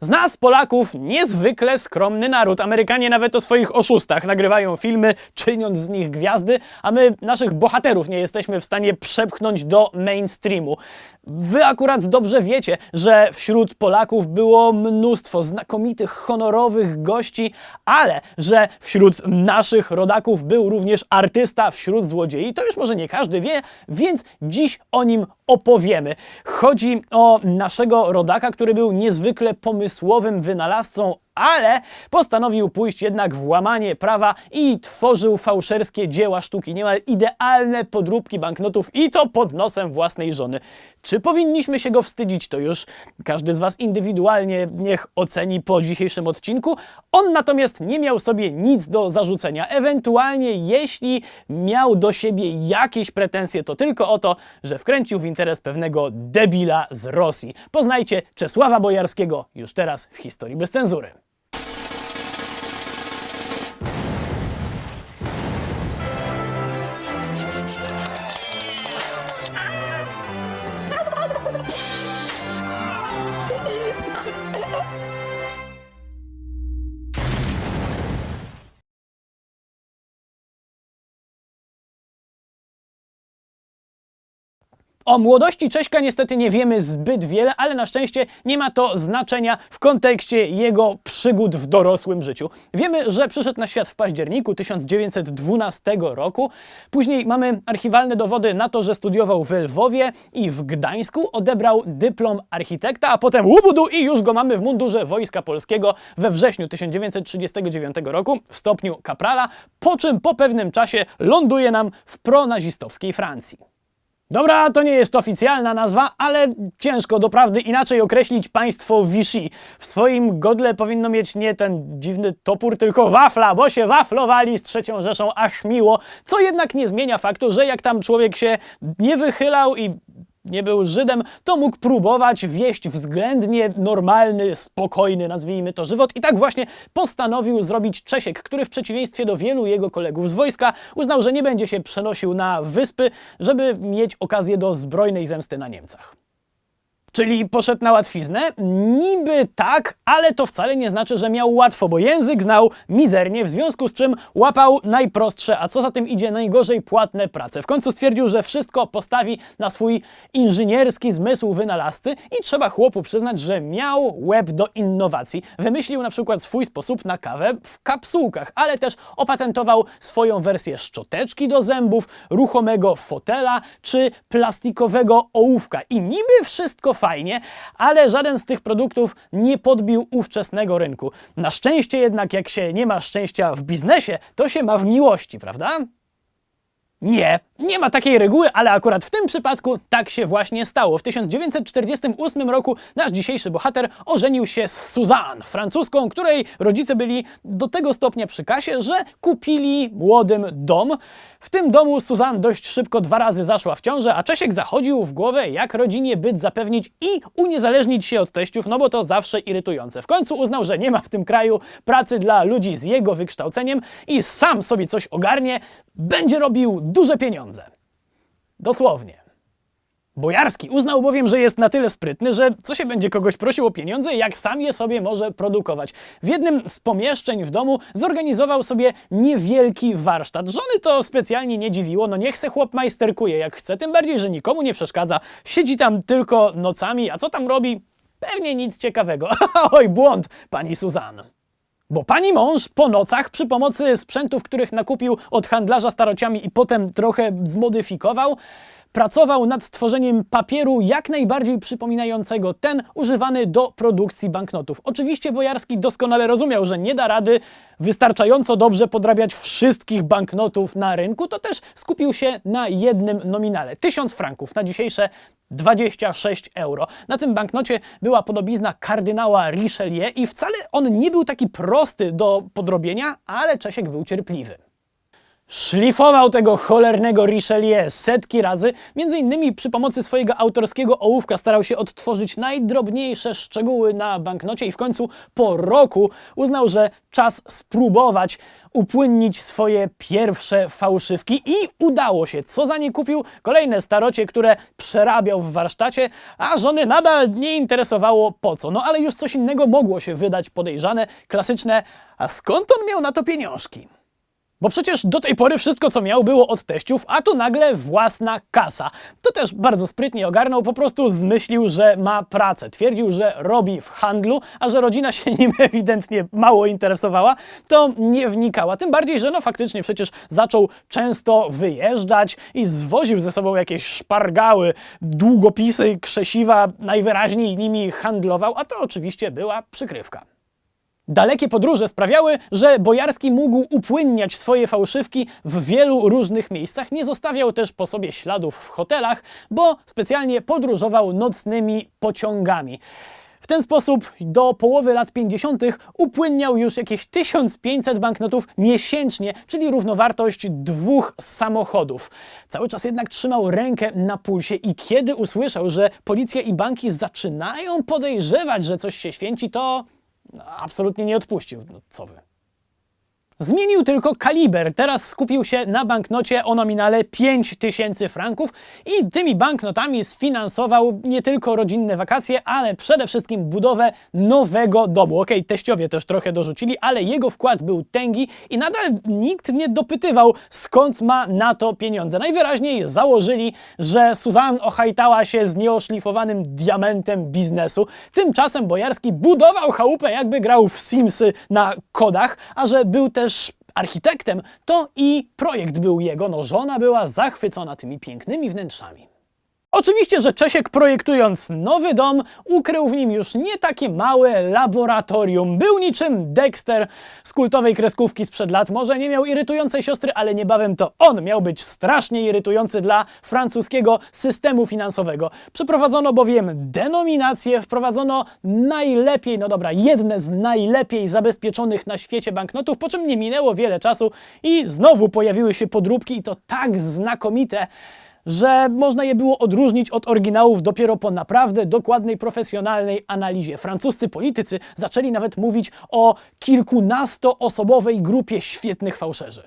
Z nas, Polaków, niezwykle skromny naród. Amerykanie nawet o swoich oszustach nagrywają filmy, czyniąc z nich gwiazdy, a my naszych bohaterów nie jesteśmy w stanie przepchnąć do mainstreamu. Wy akurat dobrze wiecie, że wśród Polaków było mnóstwo znakomitych, honorowych gości, ale że wśród naszych rodaków był również artysta wśród złodziei. To już może nie każdy wie, więc dziś o nim opowiemy. Chodzi o naszego rodaka, który był niezwykle pomysłowym wynalazcą, ale postanowił pójść jednak w łamanie prawa i tworzył fałszerskie dzieła sztuki, niemal idealne podróbki banknotów i to pod nosem własnej żony. Czy powinniśmy się go wstydzić, to już każdy z Was indywidualnie niech oceni po dzisiejszym odcinku. On natomiast nie miał sobie nic do zarzucenia. Ewentualnie, jeśli miał do siebie jakieś pretensje, to tylko o to, że wkręcił w interes pewnego debila z Rosji. Poznajcie Czesława Bojarskiego już teraz w historii bez cenzury. O młodości Cześka niestety nie wiemy zbyt wiele, ale na szczęście nie ma to znaczenia w kontekście jego przygód w dorosłym życiu. Wiemy, że przyszedł na świat w październiku 1912 roku. Później mamy archiwalne dowody na to, że studiował w Lwowie i w Gdańsku, odebrał dyplom architekta, a potem łubudu i już go mamy w mundurze Wojska Polskiego we wrześniu 1939 roku w stopniu kaprala, po czym po pewnym czasie ląduje nam w pronazistowskiej Francji. Dobra, to nie jest oficjalna nazwa, ale ciężko doprawdy inaczej określić państwo Vichy. W swoim godle powinno mieć nie ten dziwny topór, tylko wafla, bo się waflowali z trzecią Rzeszą aż miło, co jednak nie zmienia faktu, że jak tam człowiek się nie wychylał i nie był Żydem, to mógł próbować wieść względnie normalny, spokojny, nazwijmy to, żywot. I tak właśnie postanowił zrobić Czesiek, który w przeciwieństwie do wielu jego kolegów z wojska uznał, że nie będzie się przenosił na wyspy, żeby mieć okazję do zbrojnej zemsty na Niemcach. Czyli poszedł na łatwiznę? Niby tak, ale to wcale nie znaczy, że miał łatwo, bo język znał mizernie, w związku z czym łapał najprostsze, a co za tym idzie najgorzej płatne prace. W końcu stwierdził, że wszystko postawi na swój inżynierski zmysł wynalazcy i trzeba chłopu przyznać, że miał łeb do innowacji. Wymyślił na przykład swój sposób na kawę w kapsułkach, ale też opatentował swoją wersję szczoteczki do zębów, ruchomego fotela czy plastikowego ołówka. I niby wszystko fajnie, ale żaden z tych produktów nie podbił ówczesnego rynku. Na szczęście jednak, jak się nie ma szczęścia w biznesie, to się ma w miłości, prawda? Nie, nie ma takiej reguły, ale akurat w tym przypadku tak się właśnie stało. W 1948 roku nasz dzisiejszy bohater ożenił się z Suzanne, francuską, której rodzice byli do tego stopnia przy kasie, że kupili młodym dom. W tym domu Suzanne dość szybko dwa razy zaszła w ciążę, a Czesiek zachodził w głowę, jak rodzinie byt zapewnić i uniezależnić się od teściów, no bo to zawsze irytujące. W końcu uznał, że nie ma w tym kraju pracy dla ludzi z jego wykształceniem i sam sobie coś ogarnie, będzie robił duże pieniądze. Dosłownie. Bojarski uznał bowiem, że jest na tyle sprytny, że co się będzie kogoś prosił o pieniądze, jak sam je sobie może produkować. W jednym z pomieszczeń w domu zorganizował sobie niewielki warsztat. Żony to specjalnie nie dziwiło, no niech se chłop majsterkuje jak chce, tym bardziej, że nikomu nie przeszkadza. Siedzi tam tylko nocami, a co tam robi? Pewnie nic ciekawego. Oj, błąd, pani Suzanne. Bo pani mąż po nocach przy pomocy sprzętów, których nakupił od handlarza starociami i potem trochę zmodyfikował, pracował nad stworzeniem papieru jak najbardziej przypominającego ten używany do produkcji banknotów. Oczywiście Bojarski doskonale rozumiał, że nie da rady wystarczająco dobrze podrabiać wszystkich banknotów na rynku, to też skupił się na jednym nominale 1000 franków na dzisiejsze 26 euro. Na tym banknocie była podobizna kardynała Richelieu i wcale on nie był taki prosty do podrobienia, ale Czesiek był cierpliwy. Szlifował tego cholernego Richelieu setki razy, między innymi przy pomocy swojego autorskiego ołówka starał się odtworzyć najdrobniejsze szczegóły na banknocie i w końcu po roku uznał, że czas spróbować upłynnić swoje pierwsze fałszywki i udało się. Co za nie kupił? Kolejne starocie, które przerabiał w warsztacie, a żony nadal nie interesowało po co. No ale już coś innego mogło się wydać podejrzane, klasyczne, a skąd on miał na to pieniążki? Bo przecież do tej pory wszystko, co miał, było od teściów, a tu nagle własna kasa. To też bardzo sprytnie ogarnął, po prostu zmyślił, że ma pracę. Twierdził, że robi w handlu, a że rodzina się nim ewidentnie mało interesowała, to nie wnikała. Tym bardziej, że no faktycznie przecież zaczął często wyjeżdżać i zwoził ze sobą jakieś szpargały, długopisy, krzesiwa, najwyraźniej nimi handlował, a to oczywiście była przykrywka. Dalekie podróże sprawiały, że Bojarski mógł upłynniać swoje fałszywki w wielu różnych miejscach. Nie zostawiał też po sobie śladów w hotelach, bo specjalnie podróżował nocnymi pociągami. W ten sposób do połowy lat 50. upłynniał już jakieś 1500 banknotów miesięcznie, czyli równowartość dwóch samochodów. Cały czas jednak trzymał rękę na pulsie i kiedy usłyszał, że policja i banki zaczynają podejrzewać, że coś się święci, to absolutnie nie odpuścił. No, co wy? Zmienił tylko kaliber. Teraz skupił się na banknocie o nominale 5000 franków i tymi banknotami sfinansował nie tylko rodzinne wakacje, ale przede wszystkim budowę nowego domu. Okej, teściowie też trochę dorzucili, ale jego wkład był tęgi i nadal nikt nie dopytywał, skąd ma na to pieniądze. Najwyraźniej założyli, że Suzanne ochajtała się z nieoszlifowanym diamentem biznesu. Tymczasem Bojarski budował chałupę, jakby grał w Simsy na kodach, a że był też architektem, to i projekt był jego. No, żona była zachwycona tymi pięknymi wnętrzami. Oczywiście, że Czesiek projektując nowy dom, ukrył w nim już nie takie małe laboratorium. Był niczym Dexter z kultowej kreskówki sprzed lat. Może nie miał irytującej siostry, ale niebawem to on miał być strasznie irytujący dla francuskiego systemu finansowego. Przeprowadzono bowiem denominację, wprowadzono najlepiej, no dobra, jedne z najlepiej zabezpieczonych na świecie banknotów, po czym nie minęło wiele czasu i znowu pojawiły się podróbki i to tak znakomite, że można je było odróżnić od oryginałów dopiero po naprawdę dokładnej, profesjonalnej analizie. Francuscy politycy zaczęli nawet mówić o kilkunastoosobowej grupie świetnych fałszerzy.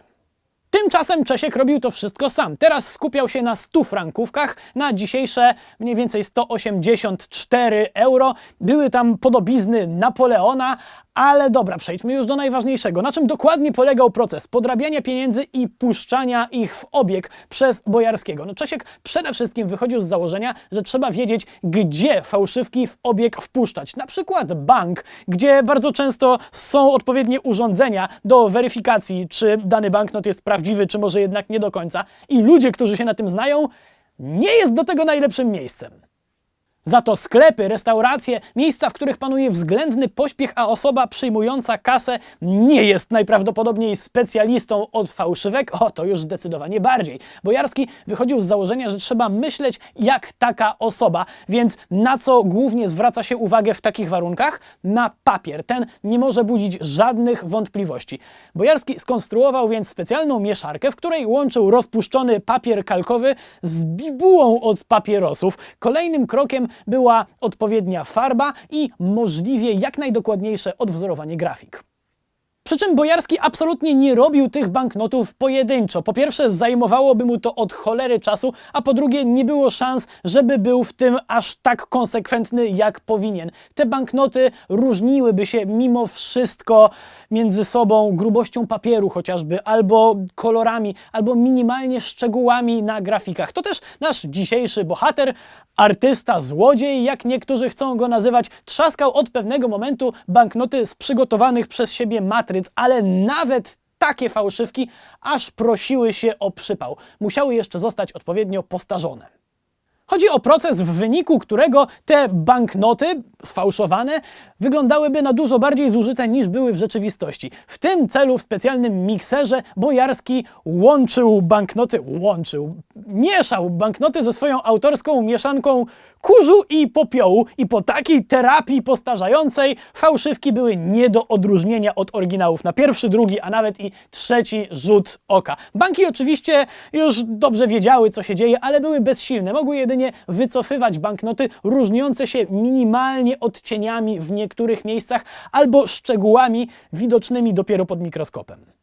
Tymczasem Czesiek robił to wszystko sam. Teraz skupiał się na 100 frankówkach, na dzisiejsze mniej więcej 184 euro. Były tam podobizny Napoleona, ale dobra, przejdźmy już do najważniejszego. Na czym dokładnie polegał proces podrabiania pieniędzy i puszczania ich w obieg przez Bojarskiego? No Czesiek przede wszystkim wychodził z założenia, że trzeba wiedzieć, gdzie fałszywki w obieg wpuszczać. Na przykład bank, gdzie bardzo często są odpowiednie urządzenia do weryfikacji, czy dany banknot jest prawdziwy, czy może jednak nie do końca. I ludzie, którzy się na tym znają, nie jest do tego najlepszym miejscem. Za to sklepy, restauracje, miejsca, w których panuje względny pośpiech, a osoba przyjmująca kasę nie jest najprawdopodobniej specjalistą od fałszywek, o to już zdecydowanie bardziej. Bojarski wychodził z założenia, że trzeba myśleć jak taka osoba, więc na co głównie zwraca się uwagę w takich warunkach? Na papier. Ten nie może budzić żadnych wątpliwości. Bojarski skonstruował więc specjalną mieszarkę, w której łączył rozpuszczony papier kalkowy z bibułą od papierosów. Kolejnym krokiem była odpowiednia farba i możliwie jak najdokładniejsze odwzorowanie grafik. Przy czym Bojarski absolutnie nie robił tych banknotów pojedynczo. Po pierwsze, zajmowałoby mu to od cholery czasu, a po drugie, nie było szans, żeby był w tym aż tak konsekwentny, jak powinien. Te banknoty różniłyby się mimo wszystko między sobą grubością papieru chociażby, albo kolorami, albo minimalnie szczegółami na grafikach. To też nasz dzisiejszy bohater, artysta, złodziej, jak niektórzy chcą go nazywać, trzaskał od pewnego momentu banknoty z przygotowanych przez siebie ale nawet takie fałszywki aż prosiły się o przypał. Musiały jeszcze zostać odpowiednio postarzone. Chodzi o proces, w wyniku którego te banknoty sfałszowane wyglądałyby na dużo bardziej zużyte niż były w rzeczywistości. W tym celu w specjalnym mikserze Bojarski łączył banknoty, łączył, mieszał banknoty ze swoją autorską mieszanką kurzu i popiołu i po takiej terapii postarzającej fałszywki były nie do odróżnienia od oryginałów na pierwszy, drugi, a nawet i trzeci rzut oka. Banki oczywiście już dobrze wiedziały, co się dzieje, ale były bezsilne. Mogły jedynie wycofywać banknoty różniące się minimalnie odcieniami w niektórych miejscach albo szczegółami widocznymi dopiero pod mikroskopem.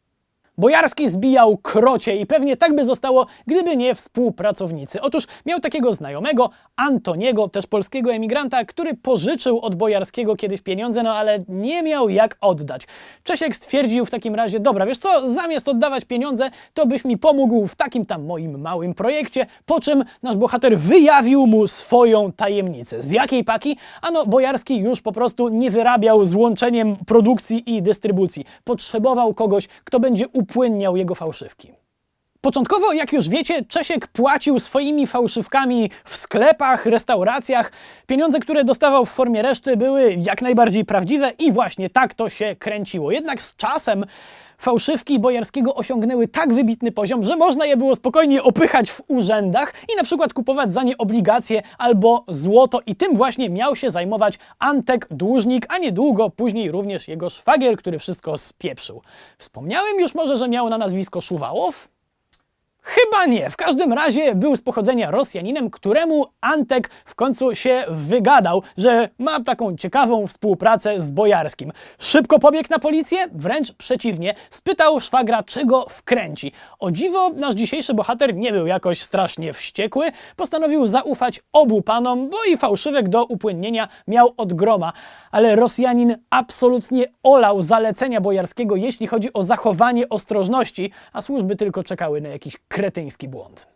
Bojarski zbijał krocie i pewnie tak by zostało, gdyby nie współpracownicy. Otóż miał takiego znajomego, Antoniego, też polskiego emigranta, który pożyczył od Bojarskiego kiedyś pieniądze, no ale nie miał jak oddać. Czesiek stwierdził w takim razie, dobra, wiesz co, zamiast oddawać pieniądze, to byś mi pomógł w takim tam moim małym projekcie, po czym nasz bohater wyjawił mu swoją tajemnicę. Z jakiej paki? Ano, Bojarski już po prostu nie wyrabiał z łączeniem produkcji i dystrybucji. Potrzebował kogoś, kto będzie upłynniał jego fałszywki. Początkowo, jak już wiecie, Czesiek płacił swoimi fałszywkami w sklepach, restauracjach. Pieniądze, które dostawał w formie reszty, były jak najbardziej prawdziwe i właśnie tak to się kręciło. Jednak z czasem fałszywki Bojarskiego osiągnęły tak wybitny poziom, że można je było spokojnie opychać w urzędach i na przykład kupować za nie obligacje albo złoto i tym właśnie miał się zajmować Antek Dłużnik, a niedługo później również jego szwagier, który wszystko spieprzył. Wspomniałem już może, że miał na nazwisko Szuwałow? Chyba nie. W każdym razie był z pochodzenia Rosjaninem, któremu Antek w końcu się wygadał, że ma taką ciekawą współpracę z Bojarskim. Szybko pobiegł na policję? Wręcz przeciwnie. Spytał szwagra, czego wkręci. O dziwo, nasz dzisiejszy bohater nie był jakoś strasznie wściekły. Postanowił zaufać obu panom, bo i fałszywek do upłynnienia miał od groma. Ale Rosjanin absolutnie olał zalecenia Bojarskiego, jeśli chodzi o zachowanie ostrożności, a służby tylko czekały na jakiś kretyński błąd.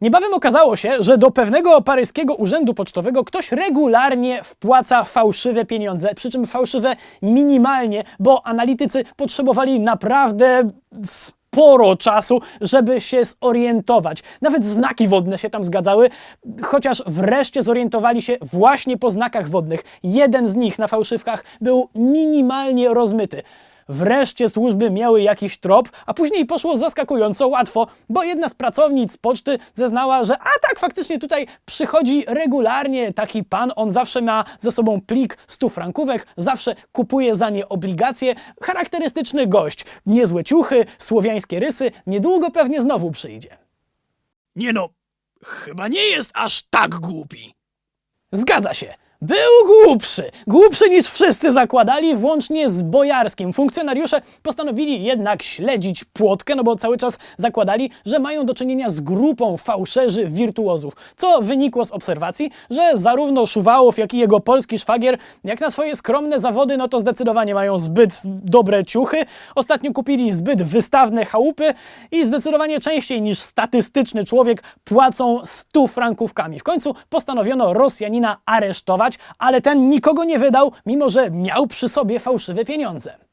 Niebawem okazało się, że do pewnego paryskiego urzędu pocztowego ktoś regularnie wpłaca fałszywe pieniądze, przy czym fałszywe minimalnie, bo analitycy potrzebowali naprawdę sporo czasu, żeby się zorientować. Nawet znaki wodne się tam zgadzały, chociaż wreszcie zorientowali się właśnie po znakach wodnych. Jeden z nich na fałszywkach był minimalnie rozmyty. Wreszcie służby miały jakiś trop, a później poszło zaskakująco łatwo, bo jedna z pracownic poczty zeznała, że a tak, faktycznie tutaj przychodzi regularnie taki pan, on zawsze ma ze sobą plik 100 frankówek, zawsze kupuje za nie obligacje, charakterystyczny gość, niezłe ciuchy, słowiańskie rysy, niedługo pewnie znowu przyjdzie. Nie no, chyba nie jest aż tak głupi. Zgadza się. Był głupszy, głupszy niż wszyscy zakładali, włącznie z Bojarskim. Funkcjonariusze postanowili jednak śledzić płotkę, no bo cały czas zakładali, że mają do czynienia z grupą fałszerzy wirtuozów. Co wynikło z obserwacji, że zarówno Szuwałow, jak i jego polski szwagier, jak na swoje skromne zawody, no to zdecydowanie mają zbyt dobre ciuchy. Ostatnio kupili zbyt wystawne chałupy i zdecydowanie częściej niż statystyczny człowiek płacą 100 frankówkami. W końcu postanowiono Rosjanina aresztować, ale ten nikogo nie wydał, mimo że miał przy sobie fałszywe pieniądze.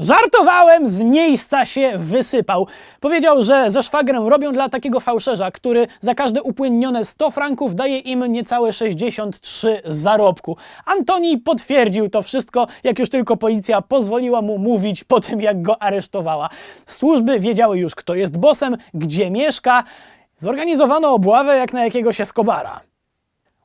Żartowałem, z miejsca się wysypał. Powiedział, że ze szwagrem robią dla takiego fałszerza, który za każde upłynnione 100 franków daje im niecałe 63 zarobku. Antoni potwierdził to wszystko, jak już tylko policja pozwoliła mu mówić po tym, jak go aresztowała. Służby wiedziały już, kto jest bosem, gdzie mieszka. Zorganizowano obławę jak na jakiegoś Escobara.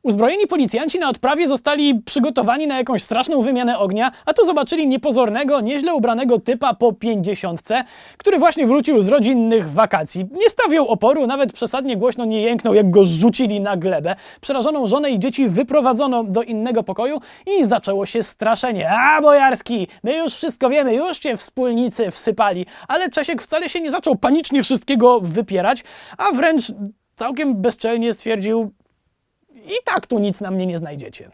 Uzbrojeni policjanci na odprawie zostali przygotowani na jakąś straszną wymianę ognia, a tu zobaczyli niepozornego, nieźle ubranego typa po pięćdziesiątce, który właśnie wrócił z rodzinnych wakacji. Nie stawiał oporu, nawet przesadnie głośno nie jęknął, jak go zrzucili na glebę. Przerażoną żonę i dzieci wyprowadzono do innego pokoju i zaczęło się straszenie. A, Bojarski, my już wszystko wiemy, już cię wspólnicy wsypali. Ale Czesiek wcale się nie zaczął panicznie wszystkiego wypierać, a wręcz całkiem bezczelnie stwierdził, i tak tu nic na mnie nie znajdziecie.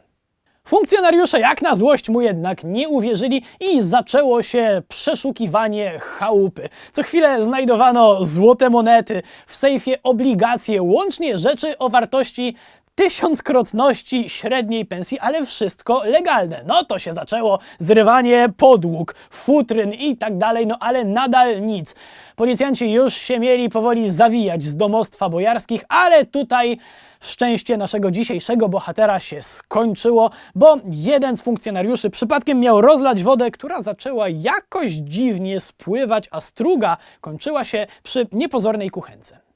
Funkcjonariusze jak na złość mu jednak nie uwierzyli i zaczęło się przeszukiwanie chałupy. Co chwilę znajdowano złote monety, w sejfie obligacje, łącznie rzeczy o wartości tysiąckrotności średniej pensji, ale wszystko legalne. No to się zaczęło zrywanie podłóg, futryn i tak dalej, no ale nadal nic. Policjanci już się mieli powoli zawijać z domostwa bojarskich, ale tutaj szczęście naszego dzisiejszego bohatera się skończyło, bo jeden z funkcjonariuszy przypadkiem miał rozlać wodę, która zaczęła jakoś dziwnie spływać, a struga kończyła się przy niepozornej kuchence.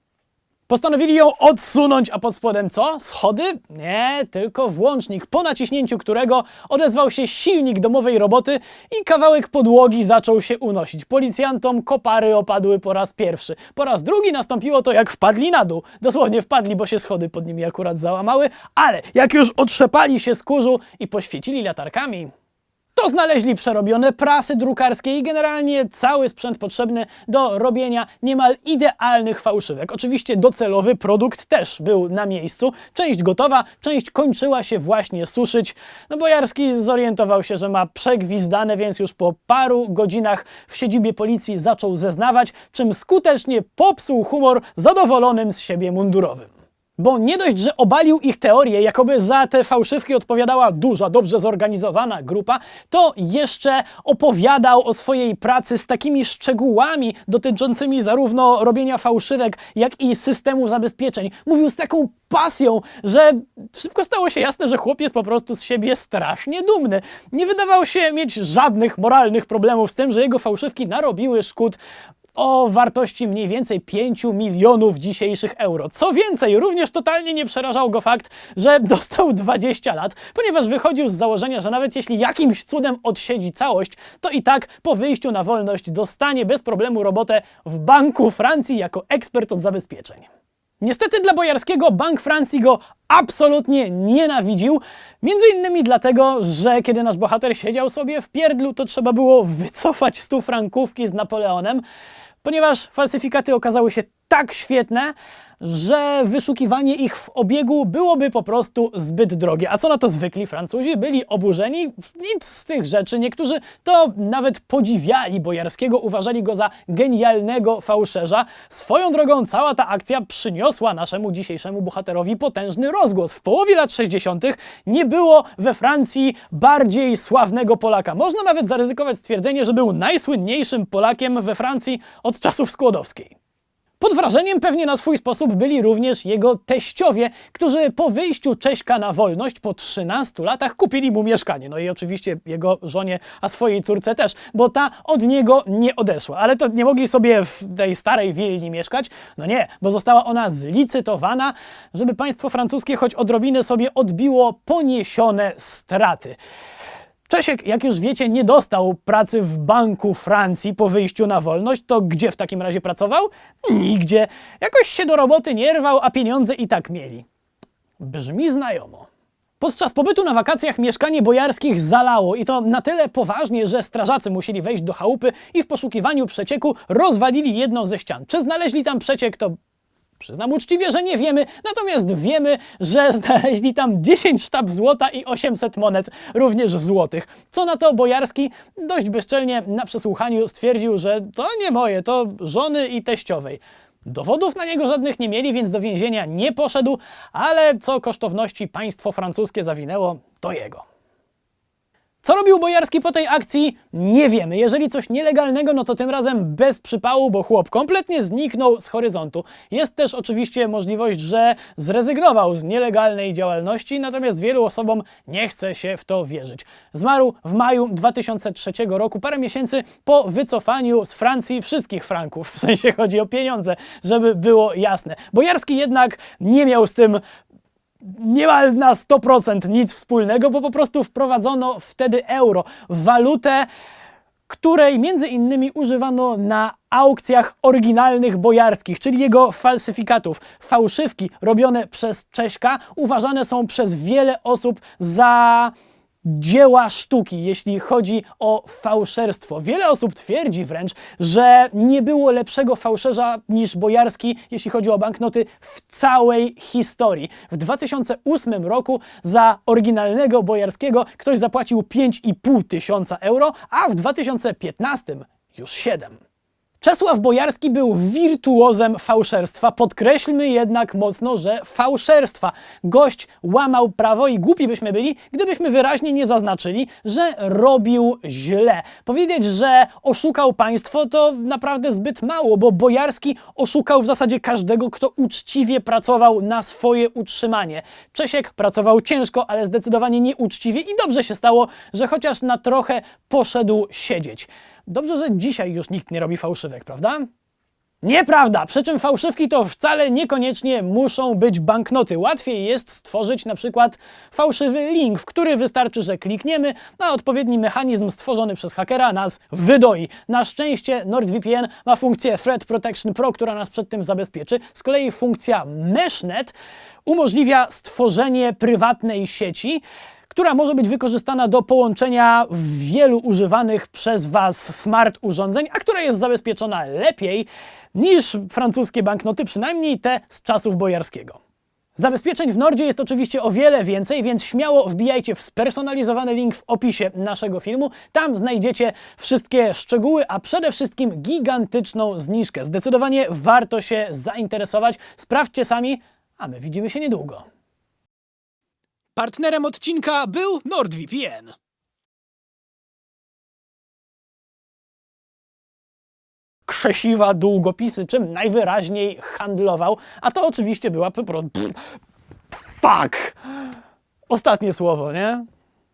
Postanowili ją odsunąć, a pod spodem co? Schody? Nie, tylko włącznik, po naciśnięciu którego odezwał się silnik domowej roboty i kawałek podłogi zaczął się unosić. Policjantom kopary opadły po raz pierwszy. Po raz drugi nastąpiło to, jak wpadli na dół. Dosłownie wpadli, bo się schody pod nimi akurat załamały, ale jak już otrzepali się z kurzu i poświecili latarkami, to znaleźli przerobione prasy drukarskie i generalnie cały sprzęt potrzebny do robienia niemal idealnych fałszywek. Oczywiście docelowy produkt też był na miejscu. Część gotowa, część kończyła się właśnie suszyć. No Bojarski zorientował się, że ma przegwizdane, więc już po paru godzinach w siedzibie policji zaczął zeznawać, czym skutecznie popsuł humor zadowolonym z siebie mundurowym. Bo nie dość, że obalił ich teorię, jakoby za te fałszywki odpowiadała duża, dobrze zorganizowana grupa, to jeszcze opowiadał o swojej pracy z takimi szczegółami dotyczącymi zarówno robienia fałszywek, jak i systemu zabezpieczeń. Mówił z taką pasją, że szybko stało się jasne, że chłop jest po prostu z siebie strasznie dumny. Nie wydawał się mieć żadnych moralnych problemów z tym, że jego fałszywki narobiły szkód o wartości mniej więcej 5 milionów dzisiejszych euro. Co więcej, również totalnie nie przerażał go fakt, że dostał 20 lat, ponieważ wychodził z założenia, że nawet jeśli jakimś cudem odsiedzi całość, to i tak po wyjściu na wolność dostanie bez problemu robotę w Banku Francji jako ekspert od zabezpieczeń. Niestety dla Bojarskiego Bank Francji go absolutnie nienawidził. Między innymi dlatego, że kiedy nasz bohater siedział sobie w pierdlu, to trzeba było wycofać 100 frankówki z Napoleonem, ponieważ falsyfikaty okazały się tak świetne, że wyszukiwanie ich w obiegu byłoby po prostu zbyt drogie. A co na to zwykli Francuzi? Byli oburzeni? Nic z tych rzeczy. Niektórzy to nawet podziwiali Bojarskiego, uważali go za genialnego fałszerza. Swoją drogą cała ta akcja przyniosła naszemu dzisiejszemu bohaterowi potężny rozgłos. W połowie lat 60. nie było we Francji bardziej sławnego Polaka. Można nawet zaryzykować stwierdzenie, że był najsłynniejszym Polakiem we Francji od czasów Skłodowskiej. Pod wrażeniem pewnie na swój sposób byli również jego teściowie, którzy po wyjściu Cześka na wolność po 13 latach kupili mu mieszkanie. No i oczywiście jego żonie, a swojej córce też, bo ta od niego nie odeszła. Ale to nie mogli sobie w tej starej willi mieszkać. No nie, bo została ona zlicytowana, żeby państwo francuskie choć odrobinę sobie odbiło poniesione straty. Czesiek, jak już wiecie, nie dostał pracy w Banku Francji po wyjściu na wolność, to gdzie w takim razie pracował? Nigdzie. Jakoś się do roboty nie rwał, a pieniądze i tak mieli. Brzmi znajomo. Podczas pobytu na wakacjach mieszkanie bojarskich zalało i to na tyle poważnie, że strażacy musieli wejść do chałupy i w poszukiwaniu przecieku rozwalili jedną ze ścian. Czy znaleźli tam przeciek, to Przyznam uczciwie, że nie wiemy, natomiast wiemy, że znaleźli tam 10 sztab złota i 800 monet, również złotych. Co na to Bojarski dość bezczelnie na przesłuchaniu stwierdził, że to nie moje, to żony i teściowej. Dowodów na niego żadnych nie mieli, więc do więzienia nie poszedł, ale co kosztowności państwo francuskie zawinęło, to jego. Co robił Bojarski po tej akcji? Nie wiemy. Jeżeli coś nielegalnego, no to tym razem bez przypału, bo chłop kompletnie zniknął z horyzontu. Jest też oczywiście możliwość, że zrezygnował z nielegalnej działalności, natomiast wielu osobom nie chce się w to wierzyć. Zmarł w maju 2003 roku, parę miesięcy po wycofaniu z Francji wszystkich franków. W sensie chodzi o pieniądze, żeby było jasne. Bojarski jednak nie miał z tym niemal na 100% nic wspólnego, bo po prostu wprowadzono wtedy euro, walutę, której między innymi używano na aukcjach oryginalnych bojarskich, czyli jego falsyfikatów. Fałszywki robione przez Cześka uważane są przez wiele osób za dzieła sztuki, jeśli chodzi o fałszerstwo. Wiele osób twierdzi wręcz, że nie było lepszego fałszerza niż Bojarski, jeśli chodzi o banknoty w całej historii. W 2008 roku za oryginalnego Bojarskiego ktoś zapłacił 5,5 tysiąca euro, a w 2015 już 7. Czesław Bojarski był wirtuozem fałszerstwa. Podkreślmy jednak mocno, że fałszerstwa. Gość łamał prawo i głupi byśmy byli, gdybyśmy wyraźnie nie zaznaczyli, że robił źle. Powiedzieć, że oszukał państwo to naprawdę zbyt mało, bo Bojarski oszukał w zasadzie każdego, kto uczciwie pracował na swoje utrzymanie. Czesiek pracował ciężko, ale zdecydowanie nieuczciwie i dobrze się stało, że chociaż na trochę poszedł siedzieć. Dobrze, że dzisiaj już nikt nie robi fałszywek, prawda? Nieprawda, przy czym fałszywki to wcale niekoniecznie muszą być banknoty. Łatwiej jest stworzyć na przykład fałszywy link, w który wystarczy, że klikniemy, a odpowiedni mechanizm stworzony przez hakera nas wydoi. Na szczęście NordVPN ma funkcję Threat Protection Pro, która nas przed tym zabezpieczy. Z kolei funkcja MeshNet umożliwia stworzenie prywatnej sieci, która może być wykorzystana do połączenia wielu używanych przez Was smart urządzeń, a która jest zabezpieczona lepiej niż francuskie banknoty, przynajmniej te z czasów bojarskiego. Zabezpieczeń w Nordzie jest oczywiście o wiele więcej, więc śmiało wbijajcie w spersonalizowany link w opisie naszego filmu. Tam znajdziecie wszystkie szczegóły, a przede wszystkim gigantyczną zniżkę. Zdecydowanie warto się zainteresować. Sprawdźcie sami, a my widzimy się niedługo. Partnerem odcinka był NordVPN. krzesiwa długopisy, czym najwyraźniej handlował, a to oczywiście była po prostu... Fuck! Ostatnie słowo, nie?